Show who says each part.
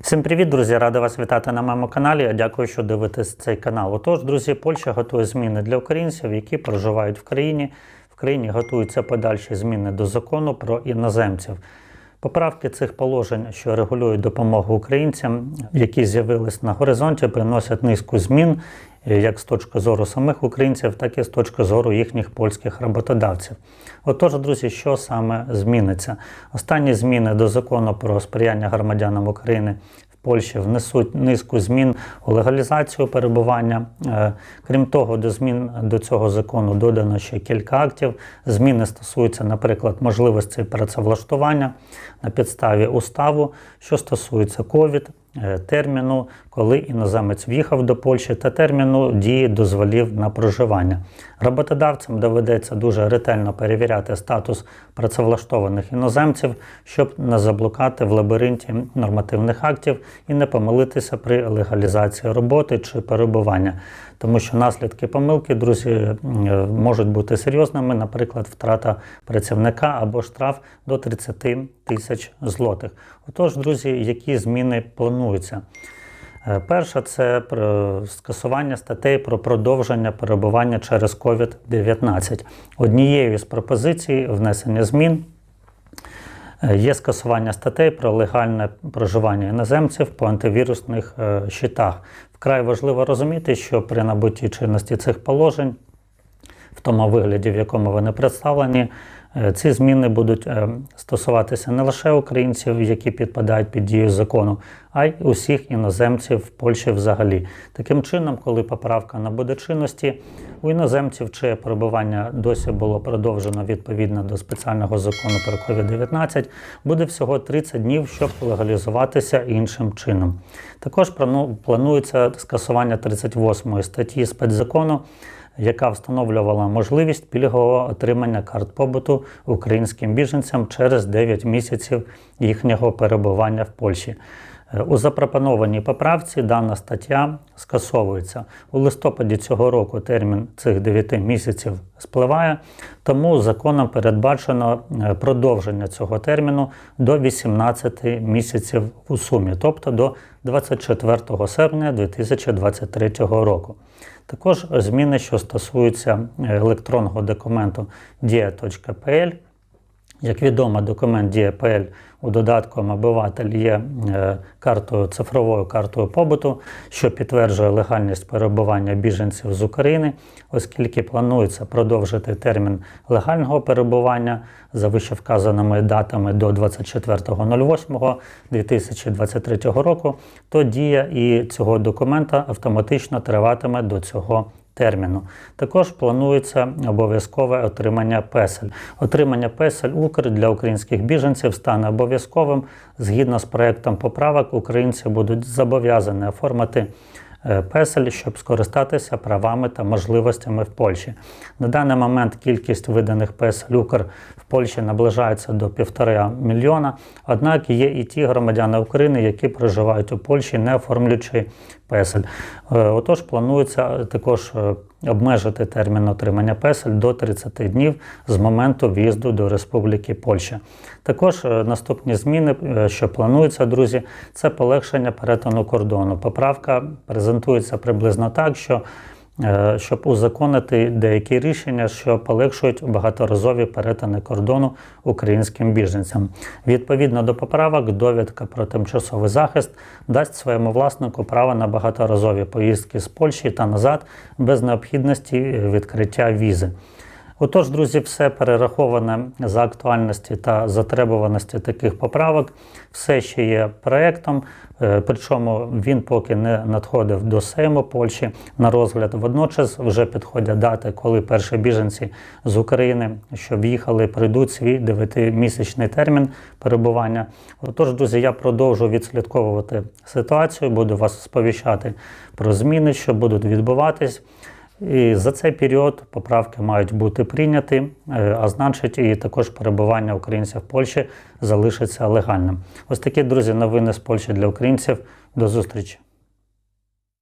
Speaker 1: Всім привіт, друзі! Рада вас вітати на моєму каналі. Я дякую, що дивитесь цей канал. Отож, друзі, Польща готує зміни для українців, які проживають в країні. В країні готуються подальші зміни до закону про іноземців. Поправки цих положень, що регулюють допомогу українцям, які з'явились на горизонті, приносять низку змін е, як з точки зору самих українців, так і з точки зору їхніх польських роботодавців. Отож, друзі, що саме зміниться? Останні зміни до закону про сприяння громадянам України Польщі внесуть низку змін у легалізацію перебування. Е, Крім того, до змін до цього закону додано ще кілька актів. Зміни стосуються, наприклад, можливості працевлаштування на підставі уставу, що стосується ковід, терміну, коли іноземець в'їхав до Польщі, та терміну дії дозволів на проживання. Роботодавцям доведеться дуже ретельно перевіряти статус працевлаштованих іноземців, щоб не заблукати в лабіринті нормативних актів і не помилитися при легалізації роботи чи перебування. Тому що наслідки помилки, друзі, е, можуть бути серйозними, наприклад, втрата працівника або штраф до 30 тисяч злотих. Отож, друзі, які зміни плануються? Е, Перша це скасування статей про продовження перебування через COVID-19. Однією з пропозицій внесення змін е, є скасування статей про легальне проживання іноземців по антивірусних е, щитах. Вкрай важливо розуміти, що при набутті чинності цих положень, в тому вигляді, в якому вони представлені, е, ці зміни будуть е, стосуватися не лише українців, які підпадають під дію закону, а й усіх іноземців в Польщі взагалі. Таким чином, коли поправка набуде чинності, у іноземців, чиє перебування досі було продовжено відповідно до спеціального закону про COVID-19, буде всього 30 днів, щоб легалізуватися іншим чином. Також плану- планується скасування 38 статті спецзакону яка встановлювала можливість пільгового отримання карт побуту українським біженцям через 9 місяців їхнього перебування в Польщі. Е, У запропонованій поправці дана стаття скасовується. У листопаді цього року термін цих 9 місяців спливає, тому законом передбачено е, продовження цього терміну до 18 місяців у сумі, тобто до 24 серпня 2023 року. Також зміни, що стосуються е, електронного документу dia.pl. Як відомо, документ DIPL у додатку «Мобиватель» є е, картою, цифровою картою побуту, що підтверджує легальність перебування біженців з України, оскільки планується продовжити термін легального перебування за вищевказаними датами до 24.08.2023 року, то дія і цього документа автоматично триватиме до цього терміну. Також планується обов'язкове отримання песель. Отримання песель Укр для українських біженців стане обов'язковим. Згідно з проектом поправок, українці будуть зобов'язані оформити песель, щоб скористатися правами та можливостями в Польщі. На даний момент кількість виданих песель Укр в Польщі наближається до півтора мільйона. Однак є і ті громадяни України, які проживають у Польщі, не оформлюючи песель. Е, Отож, планується також е, обмежити термін отримання песель до 30 днів з моменту в'їзду до Республіки Польща. Також е, наступні зміни, е, що плануються, друзі, це полегшення перетину кордону. Поправка презентується приблизно так, що щоб узаконити деякі рішення, що полегшують багаторазові перетини кордону українським біженцям. Відповідно до поправок, довідка про тимчасовий захист дасть своєму власнику право на багаторазові поїздки з Польщі та назад без необхідності е, відкриття візи. Отож, друзі, все перераховане за актуальності та затребуваності таких поправок. Все ще є проектом, е, причому він поки не надходив до Сейму Польщі на розгляд. Водночас вже підходять дати, коли перші біженці з України, що в'їхали, прийдуть свій 9-місячний термін перебування. Отож, друзі, я продовжу відслідковувати ситуацію, буду вас сповіщати про зміни, що будуть відбуватись. І за цей період поправки мають бути прийняті, е, а значить, і також перебування українців в Польщі залишиться легальним. Ось такі друзі новини з Польщі для українців. До зустрічі.